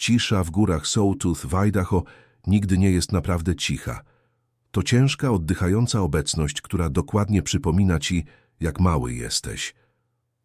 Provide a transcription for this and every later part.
Cisza w górach Sawtooth w Idaho nigdy nie jest naprawdę cicha. To ciężka, oddychająca obecność, która dokładnie przypomina ci, jak mały jesteś.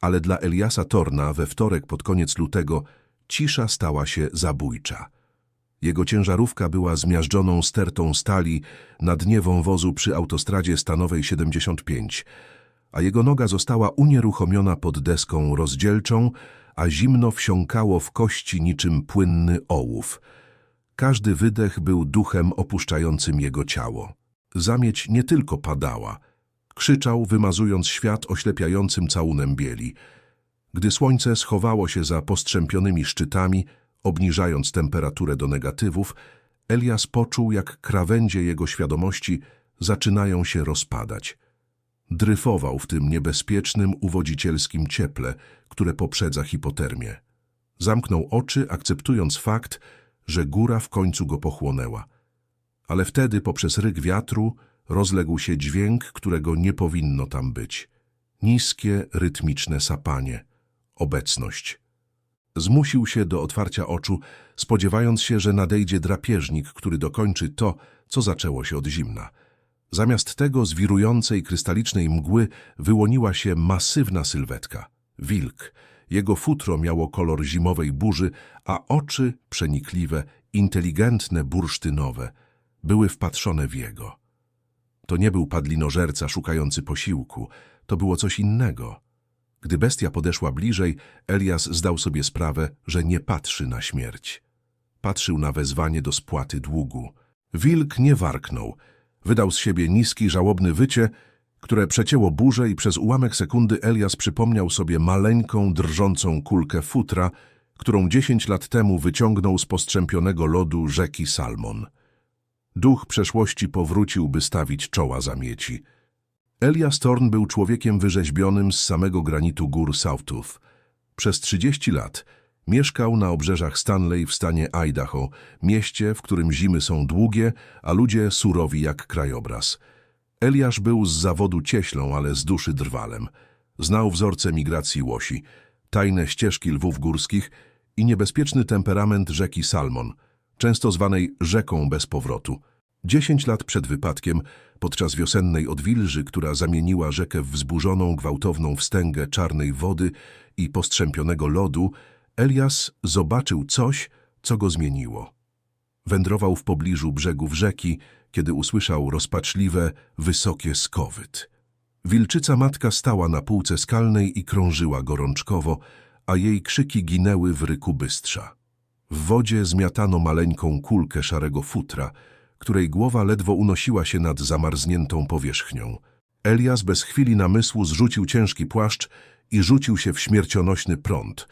Ale dla Eliasa Torna we wtorek pod koniec lutego cisza stała się zabójcza. Jego ciężarówka była zmiażdżoną stertą stali na dnie wąwozu przy autostradzie stanowej 75, a jego noga została unieruchomiona pod deską rozdzielczą, a zimno wsiąkało w kości niczym płynny ołów. Każdy wydech był duchem opuszczającym jego ciało. Zamieć nie tylko padała. Krzyczał, wymazując świat oślepiającym całunem bieli. Gdy słońce schowało się za postrzępionymi szczytami, obniżając temperaturę do negatywów, Elias poczuł, jak krawędzie jego świadomości zaczynają się rozpadać. Dryfował w tym niebezpiecznym, uwodzicielskim cieple, które poprzedza hipotermię. Zamknął oczy, akceptując fakt, że góra w końcu go pochłonęła. Ale wtedy poprzez ryk wiatru rozległ się dźwięk, którego nie powinno tam być. Niskie, rytmiczne sapanie. Obecność. Zmusił się do otwarcia oczu, spodziewając się, że nadejdzie drapieżnik, który dokończy to, co zaczęło się od zimna. Zamiast tego z wirującej krystalicznej mgły wyłoniła się masywna sylwetka. Wilk. Jego futro miało kolor zimowej burzy, a oczy przenikliwe, inteligentne, bursztynowe, były wpatrzone w jego. To nie był padlinożerca szukający posiłku, to było coś innego. Gdy bestia podeszła bliżej, Elias zdał sobie sprawę, że nie patrzy na śmierć. Patrzył na wezwanie do spłaty długu. Wilk nie warknął. Wydał z siebie niski, żałobny wycie, które przecięło burzę i przez ułamek sekundy Elias przypomniał sobie maleńką, drżącą kulkę futra, którą dziesięć lat temu wyciągnął z postrzępionego lodu rzeki Salmon. Duch przeszłości powrócił, by stawić czoła zamieci. Elias Thorn był człowiekiem wyrzeźbionym z samego granitu gór Sawtooth. Przez 30 lat mieszkał na obrzeżach Stanley w stanie Idaho, mieście, w którym zimy są długie, a ludzie surowi jak krajobraz. Eliasz był z zawodu cieślą, ale z duszy drwalem. Znał wzorce migracji łosi, tajne ścieżki lwów górskich i niebezpieczny temperament rzeki Salmon, często zwanej rzeką bez powrotu. Dziesięć lat przed wypadkiem, podczas wiosennej odwilży, która zamieniła rzekę w wzburzoną, gwałtowną wstęgę czarnej wody i postrzępionego lodu, Elias zobaczył coś, co go zmieniło. Wędrował w pobliżu brzegów rzeki, kiedy usłyszał rozpaczliwe, wysokie skowyt. Wilczyca matka stała na półce skalnej i krążyła gorączkowo, a jej krzyki ginęły w ryku bystrza. W wodzie zmiatano maleńką kulkę szarego futra, której głowa ledwo unosiła się nad zamarzniętą powierzchnią. Elias bez chwili namysłu zrzucił ciężki płaszcz i rzucił się w śmiercionośny prąd.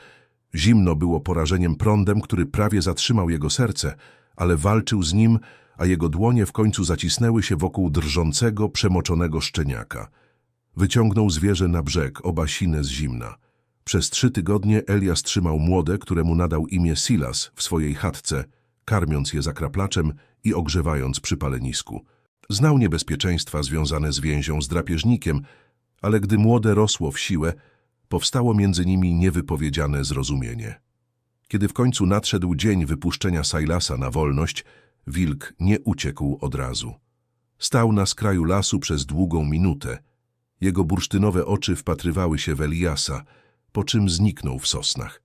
Zimno było porażeniem prądem, który prawie zatrzymał jego serce, ale walczył z nim, a jego dłonie w końcu zacisnęły się wokół drżącego, przemoczonego szczeniaka. Wyciągnął zwierzę na brzeg, oba sine z zimna. Przez trzy tygodnie Elias trzymał młode, któremu nadał imię Silas, w swojej chatce, karmiąc je zakraplaczem i ogrzewając przy palenisku. Znał niebezpieczeństwa związane z więzią z drapieżnikiem, ale gdy młode rosło w siłę, powstało między nimi niewypowiedziane zrozumienie. Kiedy w końcu nadszedł dzień wypuszczenia Sailasa na wolność, wilk nie uciekł od razu. Stał na skraju lasu przez długą minutę. Jego bursztynowe oczy wpatrywały się w Eliasa, po czym zniknął w sosnach.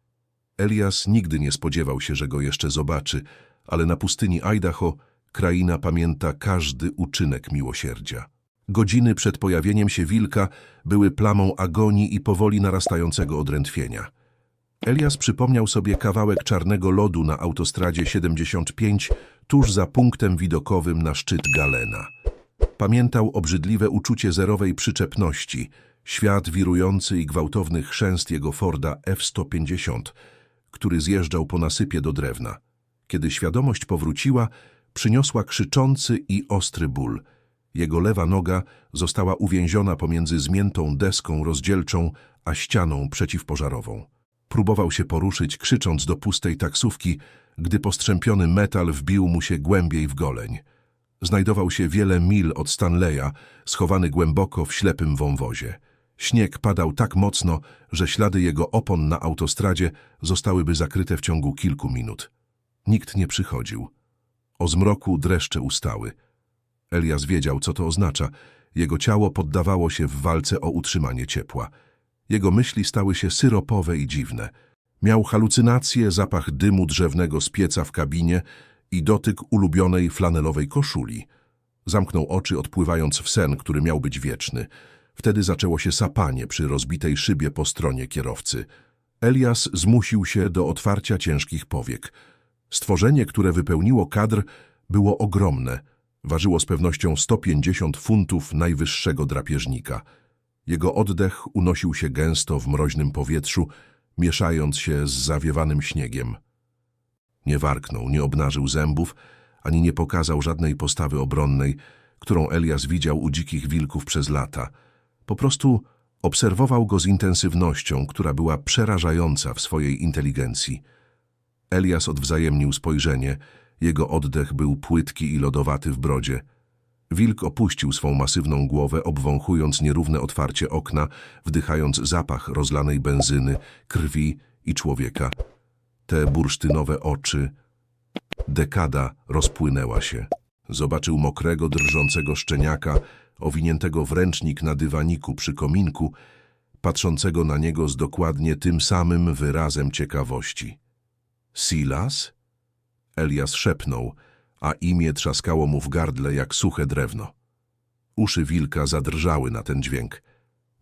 Elias nigdy nie spodziewał się, że go jeszcze zobaczy, ale na pustyni Idaho kraina pamięta każdy uczynek miłosierdzia. Godziny przed pojawieniem się wilka były plamą agonii i powoli narastającego odrętwienia. Elias przypomniał sobie kawałek czarnego lodu na autostradzie 75 tuż za punktem widokowym na szczyt Galena. Pamiętał obrzydliwe uczucie zerowej przyczepności, świat wirujący i gwałtowny chrzęst jego Forda F-150, który zjeżdżał po nasypie do drewna. Kiedy świadomość powróciła, przyniosła krzyczący i ostry ból. Jego lewa noga została uwięziona pomiędzy zmiętą deską rozdzielczą a ścianą przeciwpożarową. Próbował się poruszyć, krzycząc do pustej taksówki, gdy postrzępiony metal wbił mu się głębiej w goleń. Znajdował się wiele mil od Stanleya, schowany głęboko w ślepym wąwozie. Śnieg padał tak mocno, że ślady jego opon na autostradzie zostałyby zakryte w ciągu kilku minut. Nikt nie przychodził. O zmroku dreszcze ustały. Elias wiedział, co to oznacza. Jego ciało poddawało się w walce o utrzymanie ciepła. Jego myśli stały się syropowe i dziwne. Miał halucynacje, zapach dymu drzewnego z pieca w kabinie i dotyk ulubionej flanelowej koszuli. Zamknął oczy, odpływając w sen, który miał być wieczny. Wtedy zaczęło się sapanie przy rozbitej szybie po stronie kierowcy. Elias zmusił się do otwarcia ciężkich powiek. Stworzenie, które wypełniło kadr, było ogromne. Ważyło z pewnością 150 funtów najwyższego drapieżnika. Jego oddech unosił się gęsto w mroźnym powietrzu, mieszając się z zawiewanym śniegiem. Nie warknął, nie obnażył zębów, ani nie pokazał żadnej postawy obronnej, którą Elias widział u dzikich wilków przez lata. Po prostu obserwował go z intensywnością, która była przerażająca w swojej inteligencji. Elias odwzajemnił spojrzenie, jego oddech był płytki i lodowaty w brodzie. Wilk opuścił swą masywną głowę, obwąchując nierówne otwarcie okna, wdychając zapach rozlanej benzyny, krwi i człowieka. Te bursztynowe oczy... Dekada rozpłynęła się. Zobaczył mokrego, drżącego szczeniaka, owiniętego w ręcznik na dywaniku przy kominku, patrzącego na niego z dokładnie tym samym wyrazem ciekawości. Silas? Elias szepnął, a imię trzaskało mu w gardle jak suche drewno. Uszy wilka zadrżały na ten dźwięk.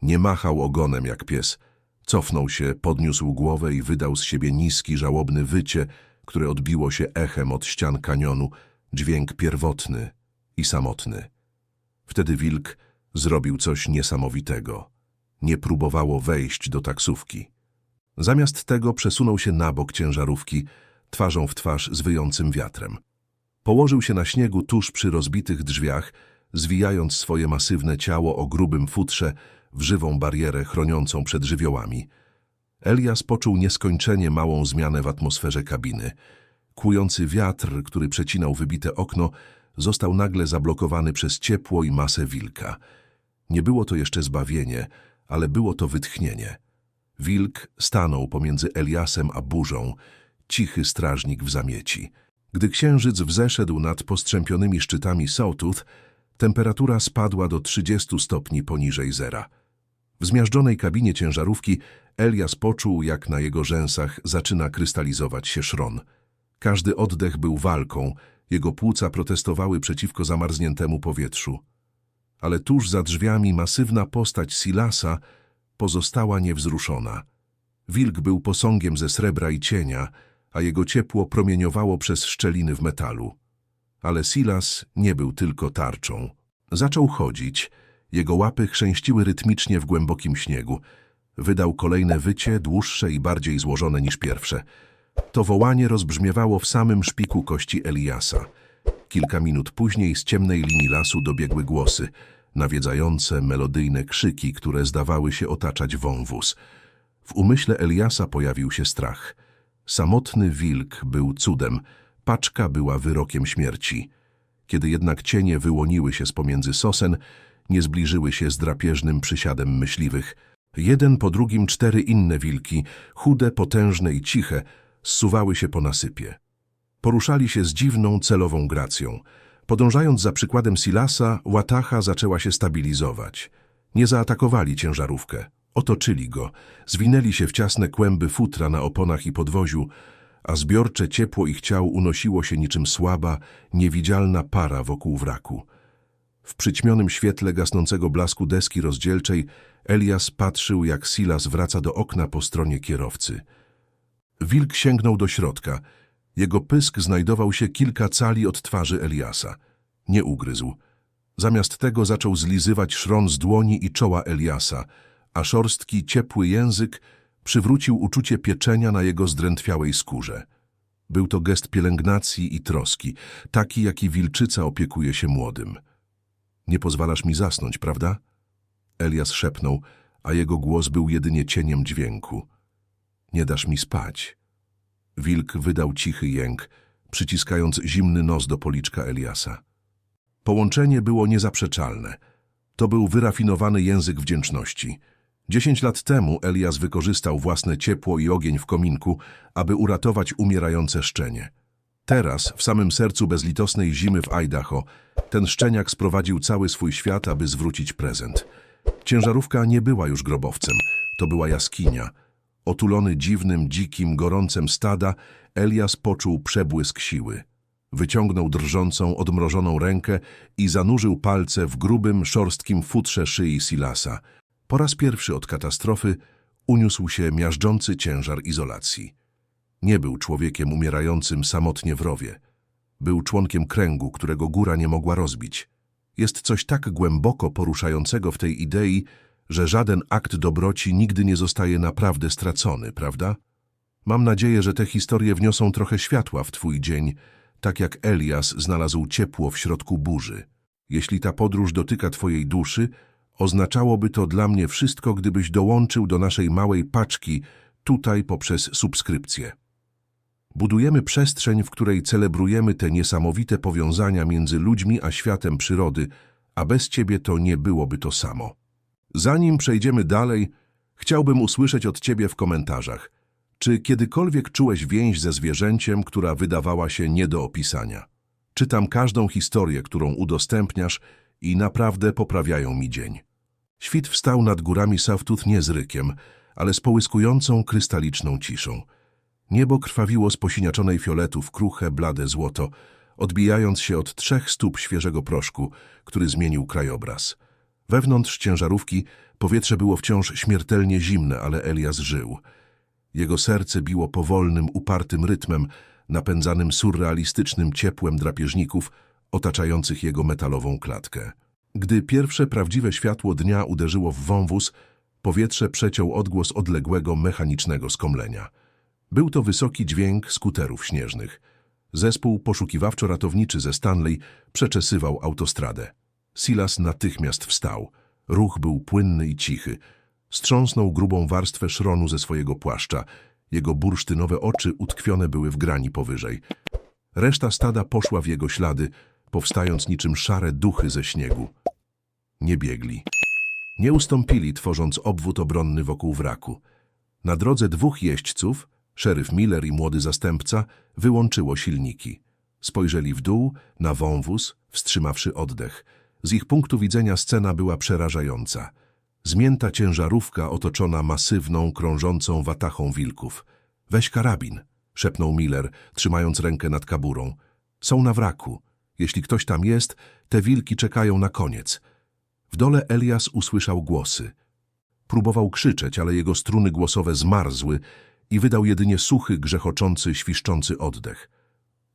Nie machał ogonem jak pies. Cofnął się, podniósł głowę i wydał z siebie niski, żałobny wycie, które odbiło się echem od ścian kanionu, dźwięk pierwotny i samotny. Wtedy wilk zrobił coś niesamowitego. Nie próbowało wejść do taksówki. Zamiast tego przesunął się na bok ciężarówki, twarzą w twarz z wyjącym wiatrem. Położył się na śniegu tuż przy rozbitych drzwiach, zwijając swoje masywne ciało o grubym futrze w żywą barierę chroniącą przed żywiołami. Elias poczuł nieskończenie małą zmianę w atmosferze kabiny. Kłujący wiatr, który przecinał wybite okno, został nagle zablokowany przez ciepło i masę wilka. Nie było to jeszcze zbawienie, ale było to wytchnienie. Wilk stanął pomiędzy Eliasem a burzą, cichy strażnik w zamieci. Gdy księżyc wzeszedł nad postrzępionymi szczytami Sawtooth, temperatura spadła do 30 stopni poniżej zera. W zmiażdżonej kabinie ciężarówki Elias poczuł, jak na jego rzęsach zaczyna krystalizować się szron. Każdy oddech był walką, jego płuca protestowały przeciwko zamarzniętemu powietrzu. Ale tuż za drzwiami masywna postać Silasa pozostała niewzruszona. Wilk był posągiem ze srebra i cienia, a jego ciepło promieniowało przez szczeliny w metalu. Ale Silas nie był tylko tarczą. Zaczął chodzić, jego łapy chrzęściły rytmicznie w głębokim śniegu. Wydał kolejne wycie, dłuższe i bardziej złożone niż pierwsze. To wołanie rozbrzmiewało w samym szpiku kości Eliasa. Kilka minut później z ciemnej linii lasu dobiegły głosy, nawiedzające melodyjne krzyki, które zdawały się otaczać wąwóz. W umyśle Eliasa pojawił się strach. Samotny wilk był cudem, paczka była wyrokiem śmierci. Kiedy jednak cienie wyłoniły się z pomiędzy sosen, nie zbliżyły się z drapieżnym przysiadem myśliwych. Jeden po drugim cztery inne wilki, chude, potężne i ciche, zsuwały się po nasypie. Poruszali się z dziwną, celową gracją. Podążając za przykładem Silasa, łatacha zaczęła się stabilizować. Nie zaatakowali ciężarówkę. Otoczyli go, zwinęli się w ciasne kłęby futra na oponach i podwoziu, a zbiorcze ciepło ich ciał unosiło się niczym słaba, niewidzialna para wokół wraku. W przyćmionym świetle gasnącego blasku deski rozdzielczej Elias patrzył, jak Silas wraca do okna po stronie kierowcy. Wilk sięgnął do środka. Jego pysk znajdował się kilka cali od twarzy Eliasa. Nie ugryzł. Zamiast tego zaczął zlizywać szron z dłoni i czoła Eliasa, a szorstki, ciepły język przywrócił uczucie pieczenia na jego zdrętwiałej skórze. Był to gest pielęgnacji i troski, taki, jaki wilczyca opiekuje się młodym. Nie pozwalasz mi zasnąć, prawda? Elias szepnął, a jego głos był jedynie cieniem dźwięku. Nie dasz mi spać. Wilk wydał cichy jęk, przyciskając zimny nos do policzka Eliasa. Połączenie było niezaprzeczalne. To był wyrafinowany język wdzięczności. Dziesięć lat temu Elias wykorzystał własne ciepło i ogień w kominku, aby uratować umierające szczenie. Teraz, w samym sercu bezlitosnej zimy w Idaho, ten szczeniak sprowadził cały swój świat, aby zwrócić prezent. Ciężarówka nie była już grobowcem, to była jaskinia. Otulony dziwnym, dzikim, gorącem stada, Elias poczuł przebłysk siły. Wyciągnął drżącą, odmrożoną rękę i zanurzył palce w grubym, szorstkim futrze szyi Silasa. Po raz pierwszy od katastrofy uniósł się miażdżący ciężar izolacji. Nie był człowiekiem umierającym samotnie w rowie. Był członkiem kręgu, którego góra nie mogła rozbić. Jest coś tak głęboko poruszającego w tej idei, że żaden akt dobroci nigdy nie zostaje naprawdę stracony, prawda? Mam nadzieję, że te historie wniosą trochę światła w twój dzień, tak jak Elias znalazł ciepło w środku burzy. Jeśli ta podróż dotyka twojej duszy, oznaczałoby to dla mnie wszystko, gdybyś dołączył do naszej małej paczki tutaj poprzez subskrypcję. Budujemy przestrzeń, w której celebrujemy te niesamowite powiązania między ludźmi a światem przyrody, a bez ciebie to nie byłoby to samo. Zanim przejdziemy dalej, chciałbym usłyszeć od ciebie w komentarzach, czy kiedykolwiek czułeś więź ze zwierzęciem, która wydawała się nie do opisania? Czytam każdą historię, którą udostępniasz i naprawdę poprawiają mi dzień. Świt wstał nad górami Sawtut nie z rykiem, ale z połyskującą krystaliczną ciszą. Niebo krwawiło z posiniaczonej fioletu w kruche, blade złoto, odbijając się od trzech stóp świeżego proszku, który zmienił krajobraz. Wewnątrz ciężarówki powietrze było wciąż śmiertelnie zimne, ale Elias żył. Jego serce biło powolnym, upartym rytmem, napędzanym surrealistycznym ciepłem drapieżników otaczających jego metalową klatkę. Gdy pierwsze prawdziwe światło dnia uderzyło w wąwóz, powietrze przeciął odgłos odległego mechanicznego skomlenia. Był to wysoki dźwięk skuterów śnieżnych. Zespół poszukiwawczo-ratowniczy ze Stanley przeczesywał autostradę. Silas natychmiast wstał. Ruch był płynny i cichy. Strząsnął grubą warstwę szronu ze swojego płaszcza. Jego bursztynowe oczy utkwione były w grani powyżej. Reszta stada poszła w jego ślady, powstając niczym szare duchy ze śniegu. Nie biegli. Nie ustąpili, tworząc obwód obronny wokół wraku. Na drodze dwóch jeźdźców, szeryf Miller i młody zastępca, wyłączyło silniki. Spojrzeli w dół, na wąwóz, wstrzymawszy oddech. Z ich punktu widzenia scena była przerażająca. Zmięta ciężarówka otoczona masywną, krążącą watachą wilków. Weź karabin, szepnął Miller, trzymając rękę nad kaburą. Są na wraku. Jeśli ktoś tam jest, te wilki czekają na koniec. W dole Elias usłyszał głosy. Próbował krzyczeć, ale jego struny głosowe zmarzły i wydał jedynie suchy, grzechoczący, świszczący oddech.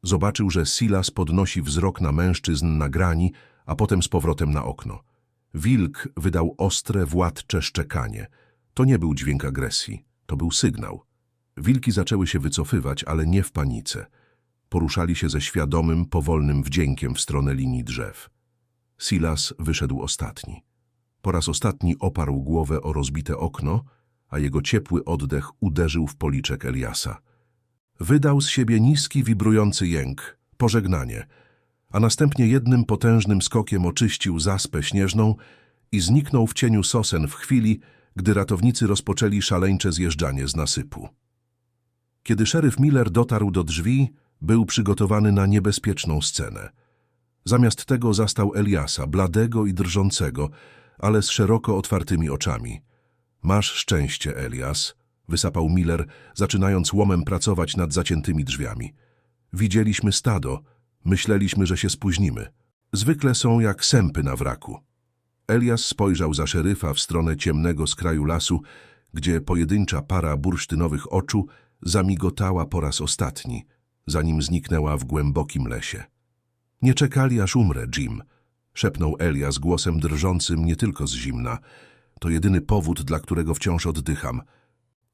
Zobaczył, że Silas podnosi wzrok na mężczyzn na grani, a potem z powrotem na okno. Wilk wydał ostre, władcze szczekanie. To nie był dźwięk agresji, to był sygnał. Wilki zaczęły się wycofywać, ale nie w panice. Poruszali się ze świadomym, powolnym wdziękiem w stronę linii drzew. Silas wyszedł ostatni. Po raz ostatni oparł głowę o rozbite okno, a jego ciepły oddech uderzył w policzek Eliasa. Wydał z siebie niski, wibrujący jęk, pożegnanie, a następnie jednym potężnym skokiem oczyścił zaspę śnieżną i zniknął w cieniu sosen w chwili, gdy ratownicy rozpoczęli szaleńcze zjeżdżanie z nasypu. Kiedy szeryf Miller dotarł do drzwi, był przygotowany na niebezpieczną scenę. Zamiast tego zastał Eliasa, bladego i drżącego, ale z szeroko otwartymi oczami. Masz szczęście, Elias, wysapał Miller, zaczynając łomem pracować nad zaciętymi drzwiami. Widzieliśmy stado, myśleliśmy, że się spóźnimy. Zwykle są jak sępy na wraku. Elias spojrzał za szeryfa w stronę ciemnego skraju lasu, gdzie pojedyncza para bursztynowych oczu zamigotała po raz ostatni, zanim zniknęła w głębokim lesie. Nie czekali, aż umrę, Jim, szepnął Elias głosem drżącym nie tylko z zimna. To jedyny powód, dla którego wciąż oddycham.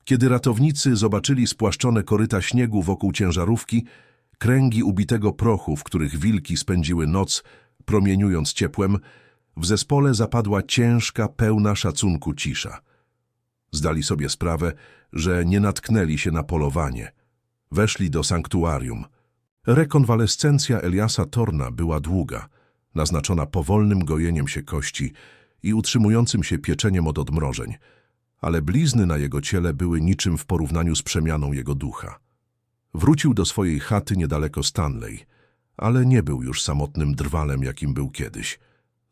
Kiedy ratownicy zobaczyli spłaszczone koryta śniegu wokół ciężarówki, kręgi ubitego prochu, w których wilki spędziły noc, promieniując ciepłem, w zespole zapadła ciężka, pełna szacunku cisza. Zdali sobie sprawę, że nie natknęli się na polowanie. Weszli do sanktuarium. Rekonwalescencja Eliasa Torna była długa, naznaczona powolnym gojeniem się kości i utrzymującym się pieczeniem od odmrożeń, ale blizny na jego ciele były niczym w porównaniu z przemianą jego ducha. Wrócił do swojej chaty niedaleko Stanley, ale nie był już samotnym drwalem, jakim był kiedyś.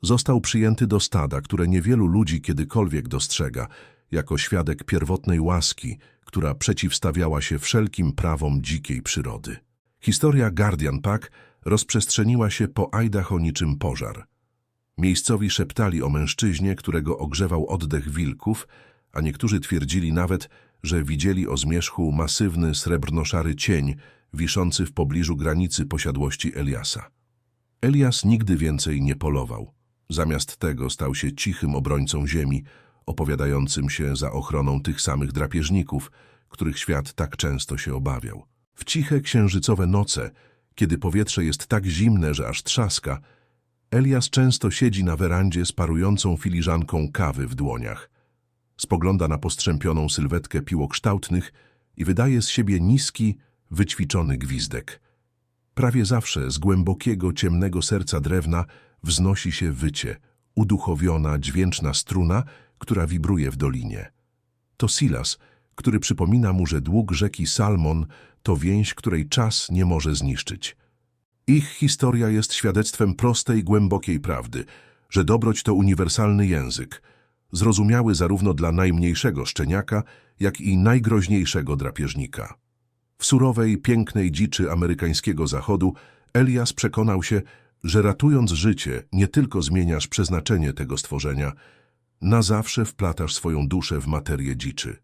Został przyjęty do stada, które niewielu ludzi kiedykolwiek dostrzega, jako świadek pierwotnej łaski, która przeciwstawiała się wszelkim prawom dzikiej przyrody. Historia Guardian Pack rozprzestrzeniła się po Idaho niczym pożar. Miejscowi szeptali o mężczyźnie, którego ogrzewał oddech wilków, a niektórzy twierdzili nawet, że widzieli o zmierzchu masywny, srebrnoszary cień wiszący w pobliżu granicy posiadłości Eliasa. Elias nigdy więcej nie polował. Zamiast tego stał się cichym obrońcą ziemi, opowiadającym się za ochroną tych samych drapieżników, których świat tak często się obawiał. W ciche księżycowe noce, kiedy powietrze jest tak zimne, że aż trzaska, Elias często siedzi na werandzie z parującą filiżanką kawy w dłoniach. Spogląda na postrzępioną sylwetkę piłokształtnych i wydaje z siebie niski, wyćwiczony gwizdek. Prawie zawsze z głębokiego, ciemnego serca drewna wznosi się wycie, uduchowiona, dźwięczna struna, która wibruje w dolinie. To Silas, który przypomina mu, że dług rzeki Salmon to więź, której czas nie może zniszczyć. Ich historia jest świadectwem prostej, głębokiej prawdy, że dobroć to uniwersalny język, zrozumiały zarówno dla najmniejszego szczeniaka, jak i najgroźniejszego drapieżnika. W surowej, pięknej dziczy amerykańskiego zachodu Elias przekonał się, że ratując życie, nie tylko zmieniasz przeznaczenie tego stworzenia, na zawsze wplatasz swoją duszę w materię dziczy.